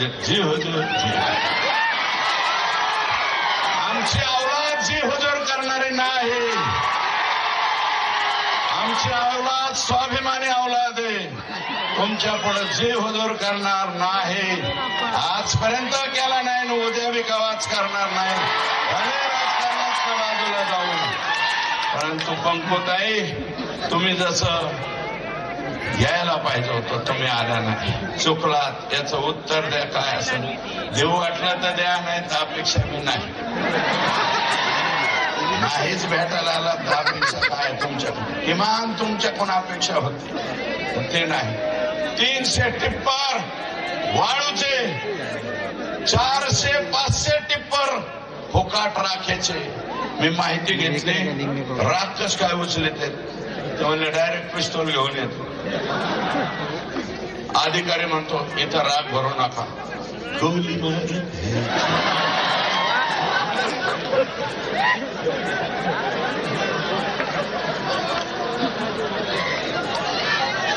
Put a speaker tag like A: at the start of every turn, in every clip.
A: माझे जी हुजूर जी. आमची औलाद जी हजर करणारी नाही. आमची औलाद स्वाभिमानी औलाद आहे. तुमच्यापुढे जी हुजूर करणार नाही. आजपर्यंत केला नाही आणि उद्या बी कवाच करणार नाही. बाजूला जाऊ. परंतु पंकुताई तुम्ही जसं घ्यायला पाहिजे होतं तुम्ही आला नाही. चुकलात याचं उत्तर द्या काय असं देऊ वाटलं तर द्या नाही तर अपेक्षा मी नाही. नाहीच भेटायला आला तर अपेक्षा काय तुमच्याकडून किमान तुमच्याकडून अपेक्षा होती? ते नाही. तीनशे टिप्पर वाळूचे चारशे पाचशे टिप्पर फुकाट राखेचे. मी माहिती घेतली. राख कस काय उचले ते? ते म्हणले डायरेक्ट पिस्तूल घेऊन येतो अधिकारी म्हणतो इथं राग भरू नका. गोली मारी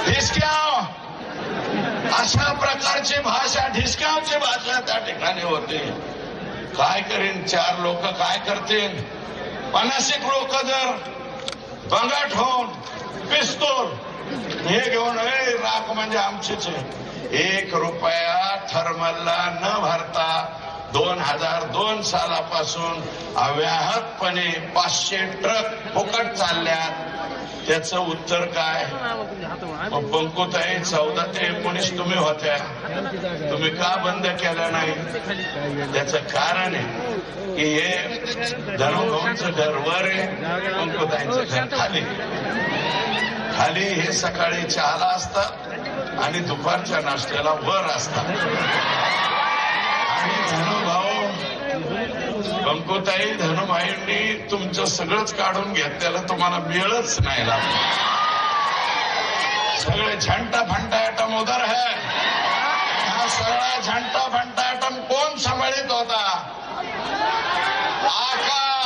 A: ढिसक्याव. अशा प्रकारची भाषा ढिसक्यावची भाषा त्या ठिकाणी होते. काय करीन? चार लोक काय करतील? पन्नास एक लोक जर बंगाट होऊन पिस्तूल. हे घेऊन ए राख म्हणजे आमचीच एक रुपया थर्मलला न भरता दोन हजार दोन सालापासून अव्याहतपणे पाचशे ट्रक फुकट चालल्यात. त्याचं उत्तर काय? मग पंकुताई चौदा ते एकोणीस तुम्ही होत्या. तुम्ही का बंद केला नाही? त्याचं कारण आहे की हे धनुभाऊंचं घर वर आहे पंकुताईंचं घर खाली. खाली हे सकाळी चहाला असतात आणि दुपारच्या नाश्त्याला वर असतात आणि धनुभाऊ गंगोताई धनुभाईंनी तुमचं सगळंच काढून घेतलेलं तुम्हाला मिळच नाही लागलं सगळे झंटा फंटा आयटम उधर है हा सगळा झंटा फंटा आयटम कोण सांभाळीत होता? आका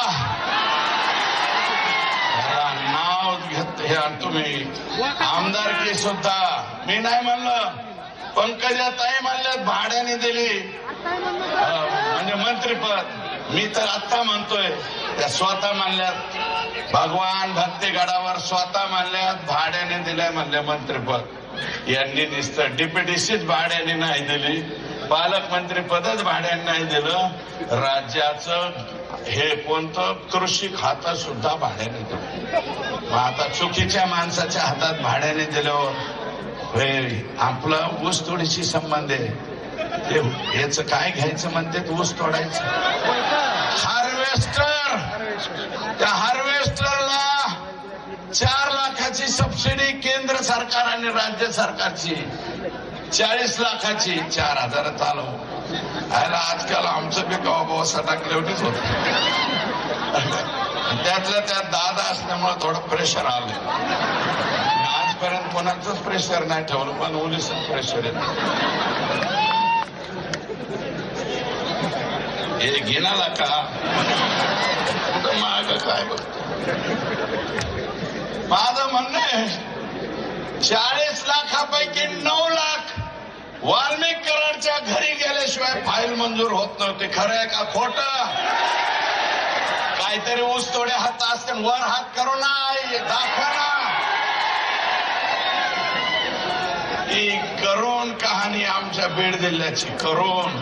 A: नाव घेत हे तुम्ही. आमदारकी सुद्धा. मी नाही म्हणलं. पंकजा ताई म्हणल्यात भाड्याने दिली. म्हणजे मंत्रीपद. मी तर आत्ता म्हणतोय त्या स्वतः मानल्यात. भगवान भक्तीगडावर स्वतः मानल्यात. भाड्याने दिलंय म्हणले मंत्रीपद. यांनी नुसतं डिप्युटीशीच भाड्याने नाही दिली. पालकमंत्री पदच भाड्याने नाही दिलं. राज्याचं हे कोणतं कृषी खातं सुद्धा भाड्याने दिलं. मग आता चुकीच्या माणसाच्या हातात भाड्याने दिल्यावर हे आपला ऊस तोडीशी संबंध आहे. याच काय घ्यायचं म्हणते? ऊस तोडायचं हार्वेस्टर! त्या हार्वेस्टरला चार लाखाची सबसिडी केंद्र सरकार आणि राज्य सरकारची. चाळीस लाखाची. चार हजार चालव आयला आजकाल आमचं बी कवा बाबा सटाकलेवटीच होत. त्यातल्या त्यात दादा असल्यामुळे थोडं प्रेशर आलं आजपर्यंत कोणाचंच प्रेशर नाही ठेवलं पण ओलीस प्रेशर येत. हे घेणाला का? माग काय बघ माझं म्हणणं आहे चाळीस लाखापैकी नऊ लाख वाल्मिक कराडच्या घरी गेल्याशिवाय फाईल मंजूर होत नव्हती. खरं आहे का खोट? काहीतरी ऊस थोडे हात असते वर हात करू ना दाखवा ना. ही करून कहाणी आमच्या बीड जिल्ह्याची करून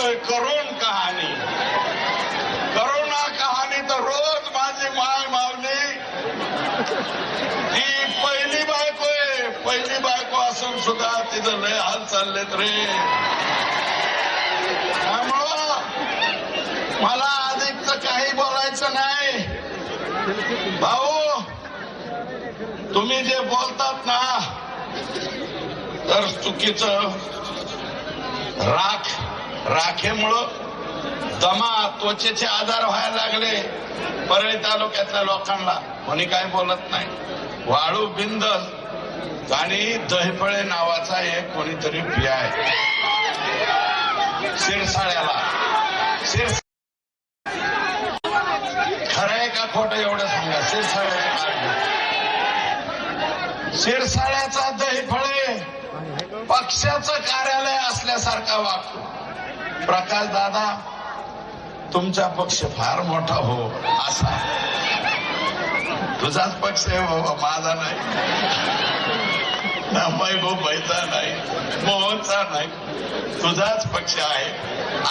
A: सांगतोय करुण कहाणी. करुणा कहाणी तर रोज माझी माय मावली ती पहिली बायको आहे. पहिली बायको असून सुद्धा तिथं लय हाल चाललेत रे. त्यामुळं मला अधिकचं काही बोलायचं नाही. भाऊ तुम्ही जे बोलतात ना तर चुकीचं राख राखेमुळं दमा त्वचेचे आजार व्हायला लागले परळी तालुक्यातल्या लोकांना. कोणी काय बोलत नाही. वाळू बिंद आणि दहीफळे नावाचा एक कोणीतरी पी आहे. शिरसाळ्याला. शिर खरं आहे का खोटं एवढं सांगा. शिरसाळ्याचं शिरसाळ्याचा दहीफळे पक्षाचं कार्यालय असल्यासारखा वागतो. प्रकाश दादा तुमचा पक्ष फार मोठा हो असा. तुझाच पक्ष आहे बाबा माझा नाही. नामाई भाईचा नाही मोहनचा नाही. तुझाच पक्ष आहे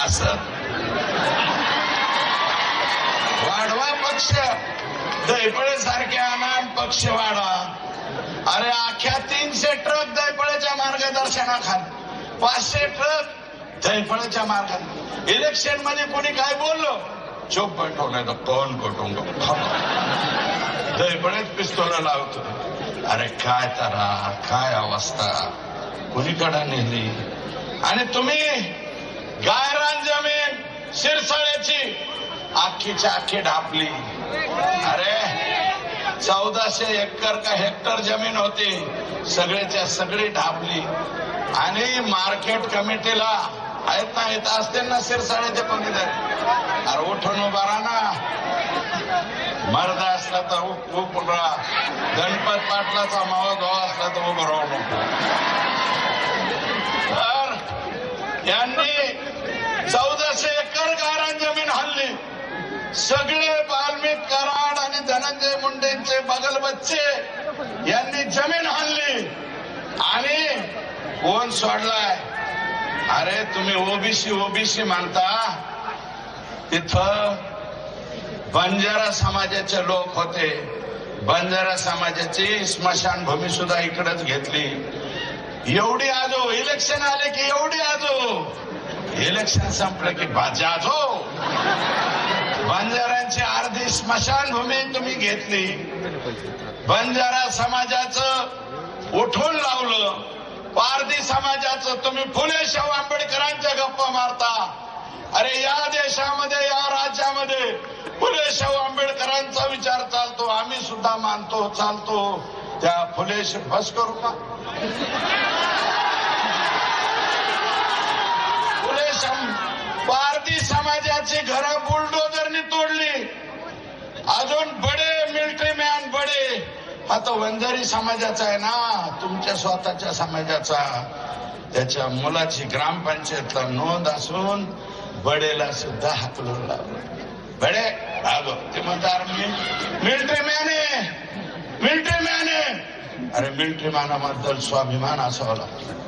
A: असं. वाढवा पक्ष. दैपळे सारखे आणा पक्ष वाढवा. अरे अख्ख्या तीनशे ट्रक दैपळेच्या मार्गदर्शनाखाली. पाचशे ट्रक दैपळेच्या मार्गात. इलेक्शनमध्ये कोणी काय बोललो? चोप बैठो नाही तर तोंड कटूंग दैपळेत पिस्तोल लावतो. अरे काय तारा काय अवस्था? कुणीकडे नेली? आणि तुम्ही? गायरान जमीन शिरसाळ्याची आखीच्या आखी ढापली. अरे चौदाशे एकर का हेक्टर जमीन होती. सगळ्याच्या सगळी ढापली. आणि मार्केट कमिटीला आहेत ना येत असते ना शिरसाळ्याच्या पंडित आहेत. अरे उठून उभा राहा ना. मर्द असला तर खूप उभं राहा. गणपत पाटलाचा मावा भाव असला तर उभं राहू नको. तर यांनी चौदाशे एकर गारण जमीन हल्ली. सगळे वाल्मिक कराड आणि धनंजय मुंडेंचे बगल बच्चे यांनी जमीन हल्ली. आणि कोण सोडलाय. अरे तुम्ही ओबीसी ओबीसी म्हणता तिथं बंजारा समाजाचे लोक होते. बंजारा समाजाची स्मशानभूमी सुद्धा इकडच घेतली. एवढी आजो इलेक्शन आले की एवढी आजो. इलेक्शन संपलं की बाजाजो. बंजाऱ्यांची अर्धी स्मशानभूमी तुम्ही घेतली. बंजारा समाजाचं उठून लावलं. पारधी समाजात तुम्ही फुले शाहू आंबेडकरांच्या गप्पा मारता अरे या देशामध्ये या राज्यामध्ये फुले शाहू आंबेडकरांचा विचार चालतो. आम्ही सुद्धा मानतो चालतो. त्या फुले श- करू का? फुले सम- समाजाची घरं बुलडोजरनी तोडली. अजून बडे मिलिटरी मॅन बडे. हा तो वंजारी समाजाचा आहे ना तुमच्या स्वतःच्या समाजाचा. त्याच्या मुलाची ग्रामपंचायतला नोंद असून बडेला सुद्धा हाकलून लावलं. बडे आलो ते म्हणतात मी मिलिटरी मॅन आहे. मिलिटरी मॅन आहे. अरे मिलिटरी मॅनाबद्दल स्वाभिमान असावा लागतो.